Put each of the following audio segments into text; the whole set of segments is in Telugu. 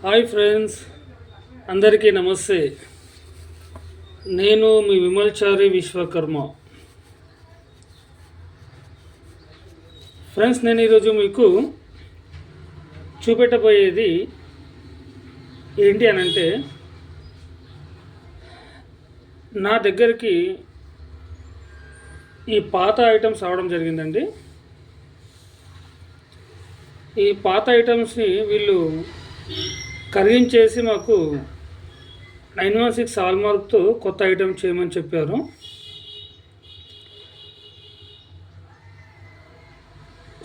హాయ్ ఫ్రెండ్స్ అందరికీ నమస్తే. నేను మీ విమల్చారి విశ్వకర్మ. ఫ్రెండ్స్ నేను ఈరోజు మీకు చూపెట్టబోయేది ఏంటి అని అంటే నా దగ్గరికి ఈ పాత ఐటమ్స్ రావడం జరిగిందండి. ఈ పాత ఐటమ్స్ని వీళ్ళు కరిగించేసి మాకు నైన్ వన్ సిక్స్ హాల్మార్క్తో కొత్త ఐటెం చేయమని చెప్పారు.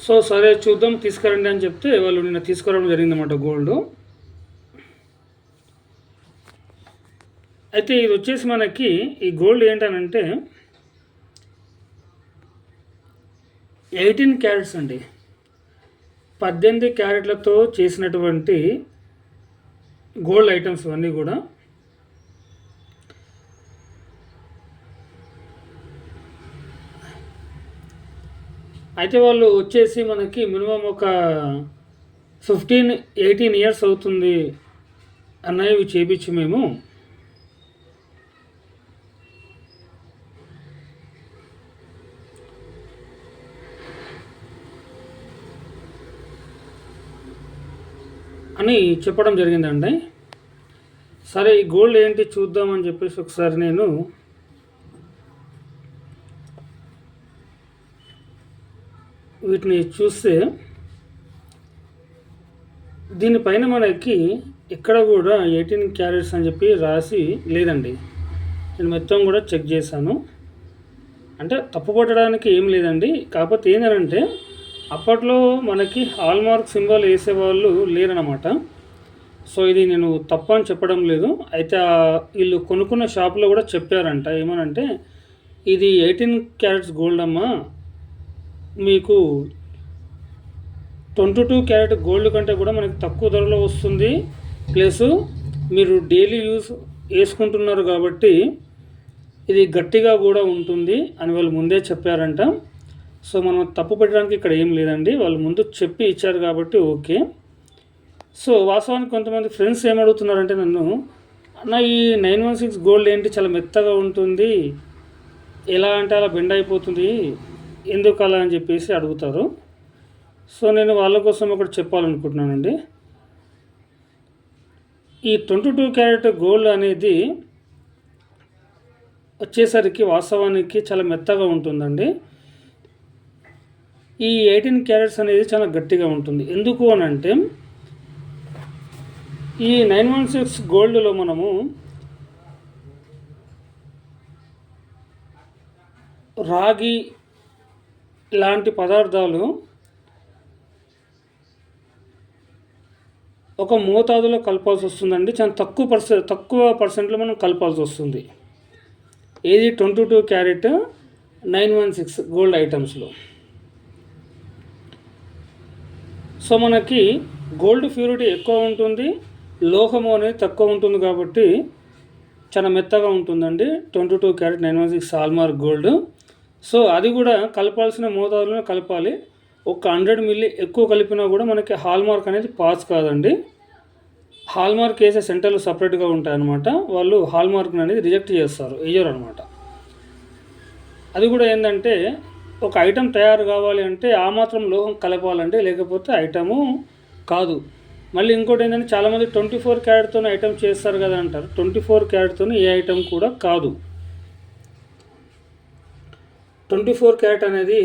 సో సరే చూద్దాం తీసుకురండి అని చెప్తే వాళ్ళు నిన్న తీసుకురావడం జరిగిందన్నమాట గోల్డ్. అయితే ఇది వచ్చేసి మనకి ఈ గోల్డ్ ఏంటనంటే ఎయిటీన్ క్యారెట్స్ అండి. పద్దెనిమిది క్యారెట్లతో చేసినటువంటి గోల్డ్ ఐటమ్స్ అన్నీ కూడా. అయితే వాళ్ళు వచ్చేసి మనకి మినిమం ఒక ఫిఫ్టీన్ ఎయిటీన్ ఇయర్స్ అవుతుంది అన్నవి చేపించి మేము. అని చెప్పడం జరిగిందండి. సరే ఈ గోల్డ్ ఏంటి చూద్దామని చెప్పేసి ఒకసారి నేను వీటిని చూస్తే దీనిపైన మనకి ఎక్కడ కూడా ఎయిటీన్ క్యారెట్స్ అని చెప్పి రాసి లేదండి. నేను మొత్తం కూడా చెక్ చేశాను. అంటే తప్పు పట్టడానికి ఏం లేదండి. కాకపోతే ఏంటంటే అప్పట్లో మనకి హాల్మార్క్ సింబల్ వేసేవాళ్ళు లేరనమాట సో ఇది నేను తప్ప అని చెప్పడం లేదు. అయితే వీళ్ళు కొనుక్కున్న షాప్లో కూడా చెప్పారంట. ఏమనంటే ఇది ఎయిటీన్ క్యారెట్స్ గోల్డ్ అమ్మా. మీకు ట్వంటీ టూ క్యారెట్ గోల్డ్ కంటే కూడా మనకి తక్కువ ధరలో వస్తుంది. ప్లస్ మీరు డైలీ యూస్ వేసుకుంటున్నారు కాబట్టి ఇది గట్టిగా కూడా ఉంటుంది అని వాళ్ళు ముందే చెప్పారంట. సో మనం తప్పు పెట్టడానికి ఇక్కడ ఏం లేదండి. వాళ్ళు ముందు చెప్పి ఇచ్చారు కాబట్టి ఓకే. సో వాస్తవానికి కొంతమంది ఫ్రెండ్స్ ఏమడుగుతున్నారంటే నన్ను అన్న ఈ నైన్ వన్ సిక్స్ గోల్డ్ ఏంటి? చాలా మెత్తగా ఉంటుంది. ఎలా అంటే అలా బెండ్ అయిపోతుంది. ఎందుకు అలా? అని చెప్పేసి అడుగుతారు. సో నేను వాళ్ళ కోసం ఒకటి చెప్పాలనుకుంటున్నానండి. ఈ ట్వంటీ టూ క్యారెట్ గోల్డ్ అనేది వచ్చేసరికి వాస్తవానికి చాలా మెత్తగా ఉంటుందండి. ఈ ఎయిటీన్ క్యారెట్స్ అనేది చాలా గట్టిగా ఉంటుంది. ఎందుకు అని అంటే ఈ నైన్ వన్ సిక్స్ గోల్డ్లో మనము రాగి లాంటి పదార్థాలు ఒక మోతాదులో కలపాల్సి వస్తుందండి. చాలా తక్కువ పర్సెంట్ తక్కువ పర్సెంట్లో మనం కలపాల్సి వస్తుంది. ఏది twenty two carat nine one six gold ఐటమ్స్లో. So మనకి గోల్డ్ ప్యూరిటీ ఎక్కువ ఉంటుంది లోహము అనేది తక్కువ ఉంటుంది కాబట్టి చాలా మెత్తగా ఉంటుందండి. Twenty two carat nine one six hallmark gold. So అది కూడా కలపాల్సిన మోతాదులోనే కలపాలి. ఒక హండ్రెడ్ మిల్లీ ఎక్కువ కలిపినా కూడా మనకి హాల్మార్క్ అనేది పాస్ కాదండి. హాల్మార్క్ వేసే సెంటర్లు సపరేట్గా ఉంటాయన్నమాట. వాళ్ళు హాల్మార్క్ అనేది రిజెక్ట్ చేస్తారు వేయరు అనమాట అది కూడా ఏంటంటే ఒక ఐటెం తయారు కావాలి అంటే ఆ మాత్రం లోహం కలపాలంటే లేకపోతే ఐటము కాదు. మళ్ళీ ఇంకోటి ఏంటంటే చాలామంది ట్వంటీ ఫోర్ క్యారెట్తో ఐటమ్ చేస్తారు కదా అంటారు. ట్వంటీ ఫోర్ క్యారెట్తో ఏ ఐటెం కూడా కాదు. ట్వంటీ ఫోర్ క్యారెట్ అనేది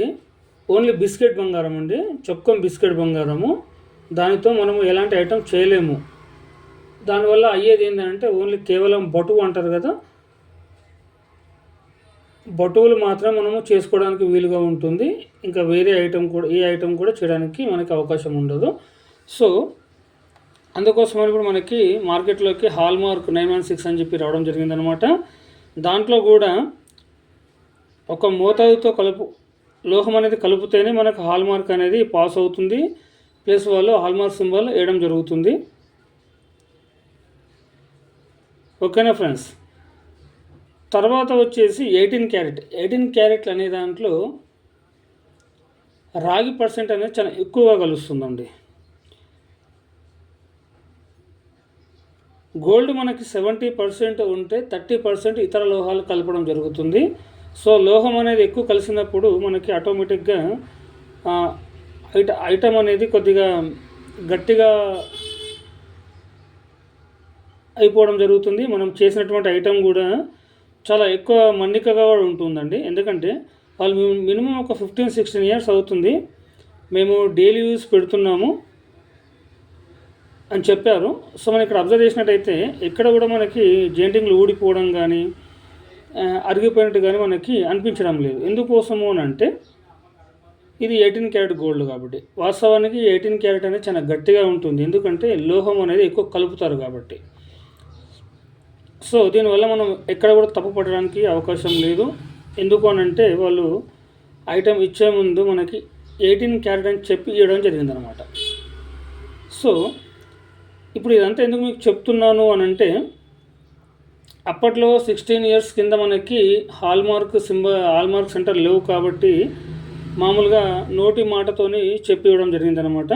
ఓన్లీ బిస్కెట్ బంగారం అండి చొక్కం బిస్కెట్ బంగారము. దానితో మనము ఎలాంటి ఐటమ్ చేయలేము. దానివల్ల అయ్యేది ఏంటంటే ఓన్లీ కేవలం బటువు అంటారు కదా బటువులు మాత్రం మనము చేసుకోవడానికి వీలుగా ఉంటుంది. ఇంకా వేరే ఐటెం కూడా ఏ ఐటెం కూడా చేయడానికి మనకి అవకాశం ఉండదు. సో అందుకోసమని కూడా మనకి మార్కెట్లోకి హాల్మార్క్ నైన్ వన్ సిక్స్ అని చెప్పి రావడం జరిగిందనమాట. దాంట్లో కూడా ఒక మోతాదుతో కలుపు లోహం అనేది కలుపుతేనే మనకు హాల్మార్క్ అనేది పాస్ అవుతుంది. ప్లస్ వాళ్ళు హాల్మార్క్ సింబల్ వేయడం జరుగుతుంది. ఓకేనా ఫ్రెండ్స్? తర్వాత వచ్చేసి ఎయిటీన్ క్యారెట్. ఎయిటీన్ క్యారెట్లు అనే దాంట్లో రాగి పర్సెంట్ అనేది చాలా ఎక్కువగా కలుస్తుందండి. గోల్డ్ మనకి సెవెంటీ పర్సెంట్ ఉంటే థర్టీ పర్సెంట్ ఇతర లోహాలు కలపడం జరుగుతుంది. సో లోహం అనేది ఎక్కువ కలిసినప్పుడు మనకి ఆటోమేటిక్గా ఐట ఐటమ్ అనేది కొద్దిగా గట్టిగా అయిపోవడం జరుగుతుంది. మనం చేసినటువంటి ఐటమ్ కూడా చాలా ఎక్కువ మన్నికగా కూడా ఉంటుందండి. ఎందుకంటే వాళ్ళు మినిమం ఒక ఫిఫ్టీన్ సిక్స్టీన్ ఇయర్స్ అవుతుంది. మేము డైలీ యూస్ పెడుతున్నాము అని చెప్పారు. సో మనం ఇక్కడ అబ్జర్వ్ చేసినట్టయితే ఎక్కడ కూడా మనకి జెంటింగ్లు ఊడిపోవడం కానీ అరిగిపోయినట్టు కానీ మనకి అనిపించడం లేదు. ఎందుకోసము అని అంటే ఇది ఎయిటీన్ క్యారెట్ గోల్డ్ కాబట్టి. వాస్తవానికి ఎయిటీన్ క్యారెట్ అనేది చాలా గట్టిగా ఉంటుంది. ఎందుకంటే లోహం అనేది ఎక్కువ కలుపుతారు కాబట్టి. సో దీనివల్ల మనం ఎక్కడ కూడా తప్పు పడడానికి అవకాశం లేదు. ఎందుకు అని అంటే వాళ్ళు ఐటెం ఇచ్చే ముందు మనకి ఎయిటీన్ క్యారెట్ అని చెప్పి ఇవ్వడం జరిగిందనమాట సో ఇప్పుడు ఇదంతా ఎందుకు మీకు చెప్తున్నాను అని అంటే అప్పట్లో సిక్స్టీన్ ఇయర్స్ కింద మనకి హాల్మార్క్ సింబ హాల్మార్క్ సెంటర్ లేవు కాబట్టి మామూలుగా నోటి మాటతోని చెప్పి ఇవ్వడం జరిగిందనమాట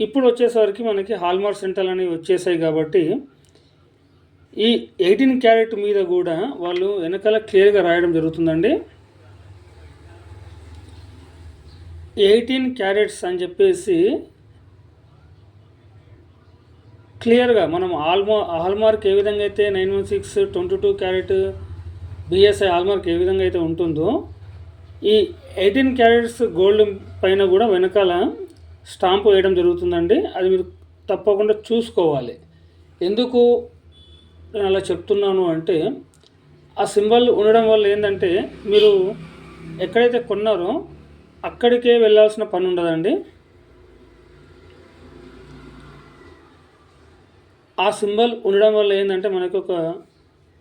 ఇప్పుడు వచ్చేసరికి మనకి హాల్మార్క్ సెంటర్లు అనేవి వచ్చేసాయి కాబట్టి ఈ ఎయిటీన్ క్యారెట్ మీద కూడా వాళ్ళు వెనకాల క్లియర్గా రాయడం జరుగుతుందండి. ఎయిటీన్ క్యారెట్స్ అని చెప్పేసి క్లియర్గా మనం ఆల్మా హాల్మార్క్ ఏ విధంగా అయితే nine one six twenty two carat BSI hallmark ఏ విధంగా అయితే ఉంటుందో ఈ ఎయిటీన్ క్యారెట్స్ గోల్డ్ పైన కూడా వెనకాల స్టాంప్ వేయడం జరుగుతుందండి. అది మీరు తప్పకుండా చూసుకోవాలి. ఎందుకు నేను అలా చెప్తున్నాను అంటే ఆ సింబల్ ఉండడం వల్ల ఏంటంటే మీరు ఎక్కడైతే కొన్నారో అక్కడికే వెళ్ళాల్సిన పని ఉండదండి. ఆ సింబల్ ఉండడం వల్ల ఏంటంటే మనకు ఒక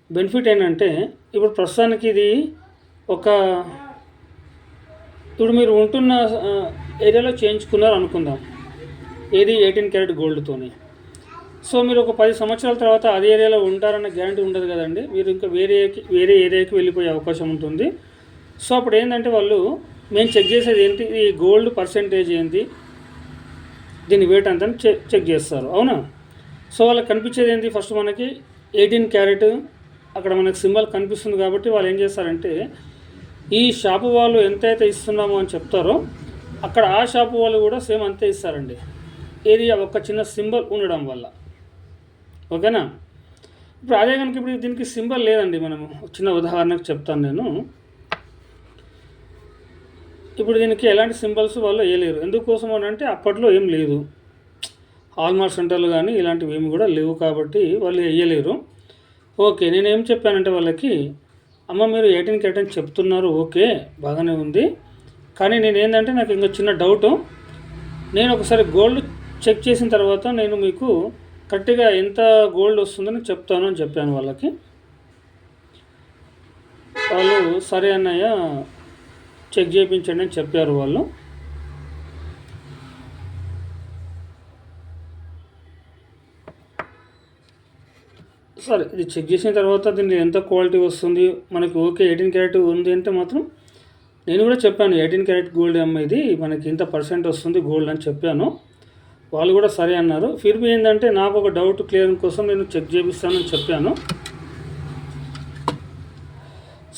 బెనిఫిట్ ఏంటంటే ఇప్పుడు ప్రస్తుతానికి ఇది ఒక ఇప్పుడు మీరు ఉంటున్న ఏరియాలో చేయించుకున్నారు అనుకుందాం ఏది ఎయిటీన్ క్యారెట్ గోల్డ్తోని. సో మీరు ఒక పది సంవత్సరాల తర్వాత అదే ఏరియాలో ఉంటారన్న గ్యారంటీ ఉండదు కదండి. మీరు ఇంకా వేరే వేరే ఏరియాకి వెళ్ళిపోయే అవకాశం ఉంటుంది. సో అప్పుడు ఏంటంటే వాళ్ళు మేము చెక్ చేసేది ఏంటి? ఈ గోల్డ్ పర్సెంటేజ్ ఏంటి? దీని వెయిట్ అంతా చెక్ చెక్ చేస్తారు. అవునా? సో వాళ్ళకి కనిపించేది ఏంటి? ఫస్ట్ మనకి ఎయిటీన్ క్యారెట్ అక్కడ మనకి సింబల్ కనిపిస్తుంది కాబట్టి వాళ్ళు ఏం చేస్తారంటే ఈ షాపు వాళ్ళు ఎంతైతే ఇస్తున్నామో అని చెప్తారో అక్కడ ఆ షాపు వాళ్ళు కూడా సేమ్ అంతే ఇస్తారండి. ఏది ఒక చిన్న సింబల్ ఉండడం వల్ల. ఓకేనా? ఇప్పుడు అదే కనుక ఇప్పుడు దీనికి సింబల్ లేదండి మనము. చిన్న ఉదాహరణకు చెప్తాను నేను. ఇప్పుడు దీనికి ఎలాంటి సింబల్స్ వాళ్ళు వేయలేరు. ఎందుకోసం అని అంటే అప్పట్లో ఏం లేదు. హాల్మార్క్ సెంటర్లు కానీ ఇలాంటివి ఏమి కూడా లేవు కాబట్టి వాళ్ళు వేయలేరు. ఓకే నేను ఏం చెప్పానంటే వాళ్ళకి అమ్మ మీరు ఎయిటీన్ క్యారెట్ చెప్తున్నారు ఓకే బాగానే ఉంది. కానీ నేను ఏంటంటే నాకు ఇంకా చిన్న డౌటు. నేను ఒకసారి గోల్డ్ చెక్ చేసిన తర్వాత నేను మీకు కరెక్ట్గా ఎంత గోల్డ్ వస్తుందని చెప్తాను అని చెప్పాను వాళ్ళకి. వాళ్ళు సరే అన్నయ్య చెక్ చేయించండి అని చెప్పారు వాళ్ళు. సరే ఇది చెక్ చేసిన తర్వాత దీనికి ఎంత క్వాలిటీ వస్తుంది? మనకి ఓకే ఎయిటీన్ క్యారెట్ ఉంది అంటే మాత్రం నేను కూడా చెప్పాను ఎయిటీన్ క్యారెట్ గోల్డ్ అమ్మ ఇది మనకి ఇంత పర్సెంట్ వస్తుంది గోల్డ్ అని చెప్పాను. వాళ్ళు కూడా సరే అన్నారు. ఫిర్బీ ఏంటంటే నాకు ఒక డౌట్ క్లియర్ కోసం నేను చెక్ చేపిస్తానని చెప్పాను.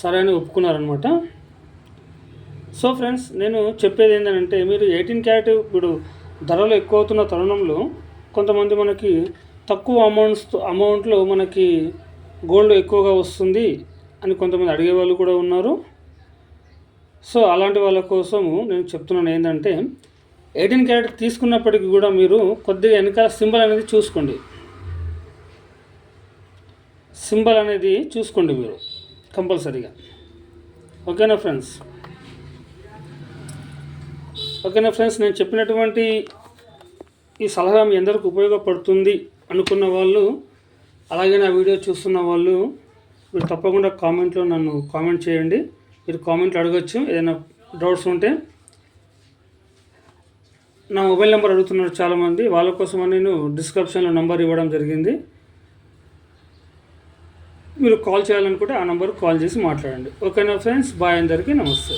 సరే అని ఒప్పుకున్నారనమాట సో ఫ్రెండ్స్ నేను చెప్పేది ఏంటంటే మీరు ఎయిటీన్ క్యారెట్ ఇప్పుడు ధరలు ఎక్కువ అవుతున్న తరుణంలో కొంతమంది మనకి తక్కువ అమౌంట్స్ అమౌంట్లో మనకి గోల్డ్ ఎక్కువగా వస్తుంది అని కొంతమంది అడిగే వాళ్ళు కూడా ఉన్నారు. సో అలాంటి వాళ్ళ కోసము నేను చెప్తున్నాను ఏంటంటే ఎయిటీన్ క్యారెట్ తీసుకున్నప్పటికీ కూడా మీరు కొద్దిగా వెనక సింబల్ అనేది చూసుకోండి. సింబల్ అనేది చూసుకోండి మీరు కంపల్సరీగా. ఓకేనా ఫ్రెండ్స్? ఓకేనా ఫ్రెండ్స్? నేను చెప్పినటువంటి ఈ సలహా మీ అందరికి ఉపయోగపడుతుంది అనుకున్న వాళ్ళు అలాగే నా వీడియో చూస్తున్న వాళ్ళు మీరు తప్పకుండా కామెంట్లో నన్ను కామెంట్ చేయండి. మీరు కామెంట్లు అడగచ్చు ఏదైనా డౌట్స్ ఉంటే నా మొబైల్ నెంబర్ అడుగుతున్నారు చాలామంది. వాళ్ళ కోసం నేను డిస్క్రిప్షన్లో నెంబర్ ఇవ్వడం జరిగింది. మీరు కాల్ చేయాలనుకుంటే ఆ నెంబర్కి కాల్ చేసి మాట్లాడండి. ఓకేనా ఫ్రెండ్స్? బాయ్ అందరికీ నమస్తే.